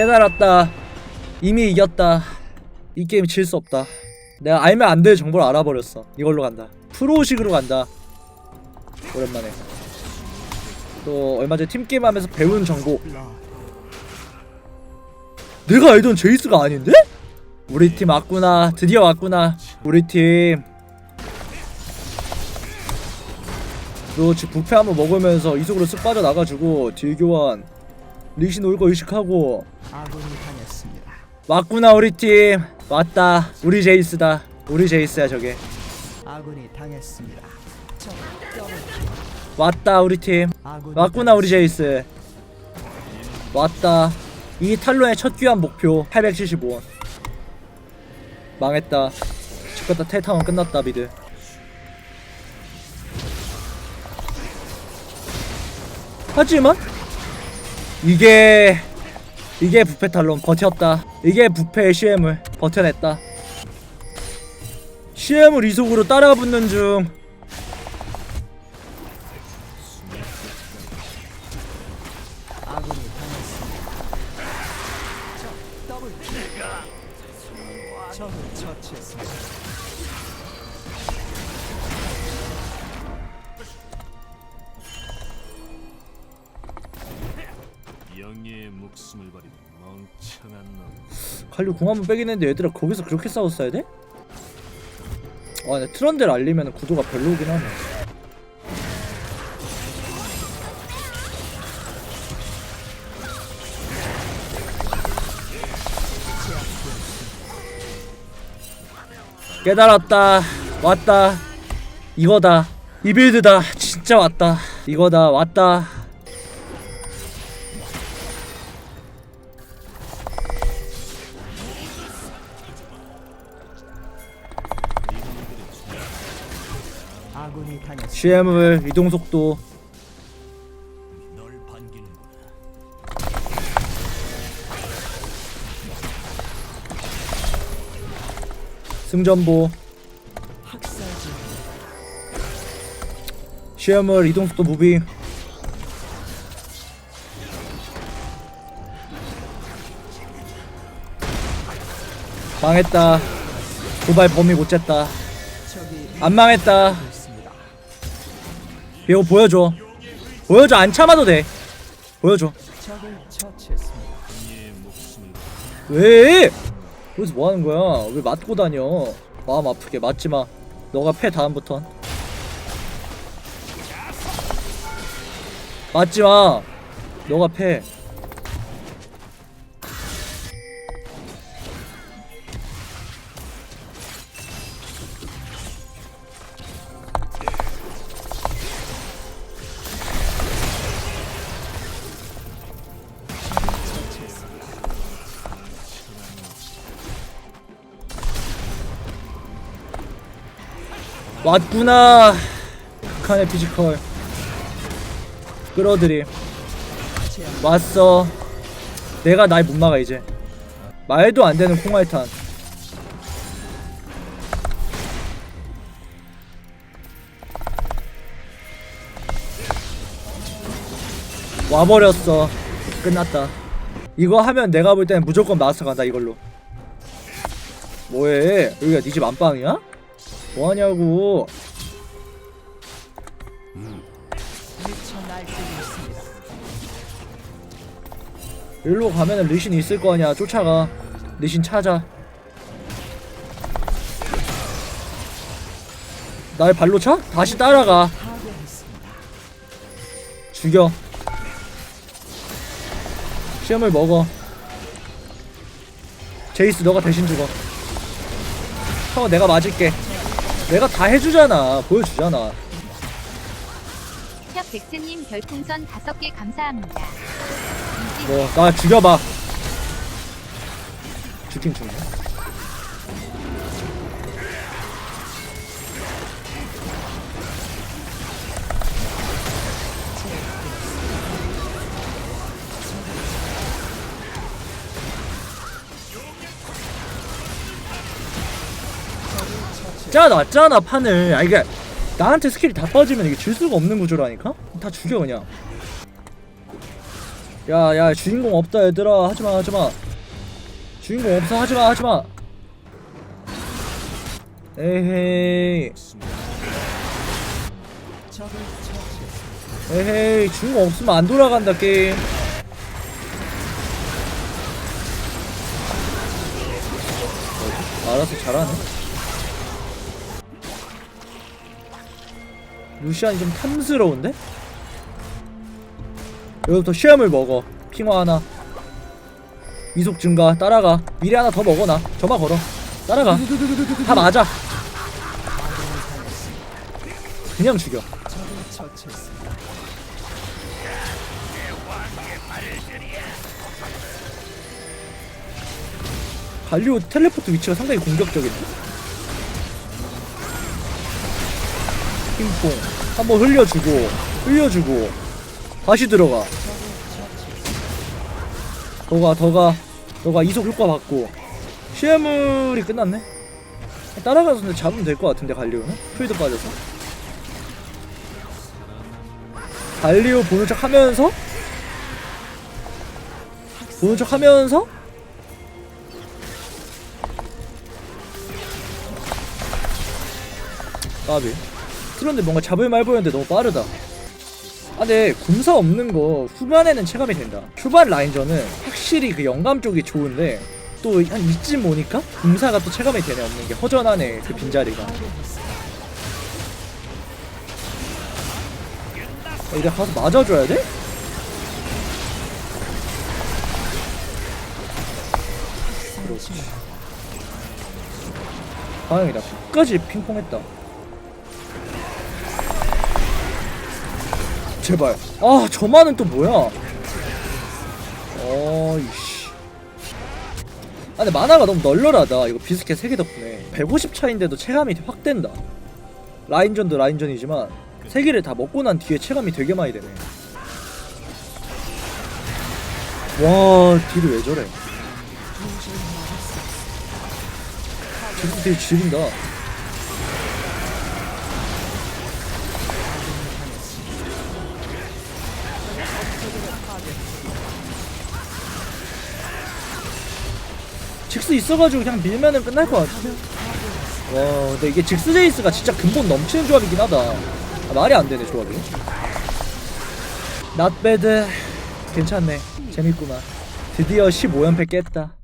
깨달았다. 이미 이겼다. 이 게임 질 수 없다. 내가 알면 안 될 정보를 알아버렸어. 이걸로 간다. 프로식으로 간다. 오랜만에. 또 얼마 전에 팀게임 하면서 배운 정보. 내가 알던 제이스가 아닌데? 우리 팀 왔구나. 드디어 왔구나. 우리 팀. 그렇지 부패 한번 먹으면서 이속으로 쓱 빠져나가지고 딜교환 리신 올거 의식하고 아군이. 왔구나 우리 팀. 왔다. 우리 제이스다. 우리 제이스야 저게. 아군이 당했습니다. 적 더블 왔다 우리 팀. 아군이 왔구나 우리 제이스. 왔다. 이 탈론의 첫 귀한 목표 875원. 망했다. 죽겠다. 텔타운 끝났다 미드. 하지만 이게 이게 부패 탈론 버텼다 이게 부패의 CM을 버텨냈다 CM을 이속으로 중. 적 더블 적을 처치했습니다. 영예의 목숨을 버린 멍청한 놈. 칼리 공 한번 빼긴 했는데 얘들아 거기서 그렇게 싸웠어야 돼? 아 근데 트런드를 알리면 구도가 별로긴 하네. 깨달았다. 왔다. 이거다. 이 빌드다. 진짜 왔다. 이거다. 왔다 CM을 이동 속도. 승전보. CM을 이동 속도 무빙 망했다. 도발 범위 못 쟀다. 안 망했다. 이거 보여줘. 보여줘. 안 참아도 돼. 보여줘. 왜? 거기서 뭐 하는 거야? 왜 맞고 다녀? 마음 아프게. 맞지마. 너가 패 다음부턴. 맞지마. 너가 패 왔구나. 극한의 피지컬. 끌어들임. 왔어. 내가 날 못 막아 이제. 말도 안 되는 콩알탄. 와버렸어. 끝났다. 이거 하면 내가 볼 땐 무조건 마스터 간다 이걸로. 뭐해? 여기가 네 집 안방이야? 뭐하냐고. 일로 가면은 리신 있을 거 아니야. 쫓아가. 리신 찾아. 날 발로 차? 다시 따라가. 죽여. 시험을 먹어. 제이스 너가 대신 죽어. 형 내가 맞을게 내가 다 해주잖아. 보여주잖아. 샵 백스님 별풍선 5개 감사합니다. 뭐나 죽여봐. 죽긴 죽네 짜놨잖아 판을. 아 이게 나한테 스킬이 다 빠지면 이게 질 수가 없는 구조라니까? 다 죽여 그냥. 야야 주인공 없다 얘들아. 하지마 하지마. 주인공 없어. 하지마 하지마. 에헤이. 에헤이 주인공 없으면 안 돌아간다 게임. 알아서 잘하네 루시안이 좀 탐스러운데? 여기부터 시험을 먹어. 핑화 하나. 이속 증가. 따라가. 미래 하나 더 먹어놔. 점화 걸어. 따라가. 다 맞아. 그냥 죽여. 갈리오 텔레포트 위치가 상당히 공격적인데 핑퐁. 한번 흘려주고 흘려주고. 다시 들어가. 더가 더가. 너가. 이속 효과 받고. 시해물이 끝났네? 따라가서 근데 잡으면 될 것 같은데 갈리오는? 풀도 빠져서? 갈리오 보는 척 하면서? 보는 척 하면서? 까비 그런데 뭔가 잡을 말 보였는데 너무 빠르다. 아 근데 군사 없는 거 후반에는 체감이 된다. 초반 라인전은 확실히 그 영감 쪽이 좋은데 또 한 이쯤 오니까 군사가 또 체감이 되네 없는 게. 허전하네 그 빈자리가. 어, 이제 가서 맞아줘야 돼? 그렇지. 다행이다. 끝까지 핑퐁했다 제발. 아 저만은 또 뭐야? 어이씨. 아 근데 만화가 너무 널널하다. 이거 비스켓 3개 덕분에. 150 차인데도 체감이 확 된다. 라인전도 라인전이지만 3개를 다 먹고 난 뒤에 체감이 되게 많이 되네. 와 딜이 왜 저래? 지금 되게 지린다 직스 있어가지고 그냥 밀면은 끝날 것 같아. 와, 근데 이게 직스 제이스가 진짜 근본 넘치는 조합이긴 하다. 아, 말이 안 되네 조합이. Bad. 괜찮네. 재밌구만. 드디어 15연패 깼다.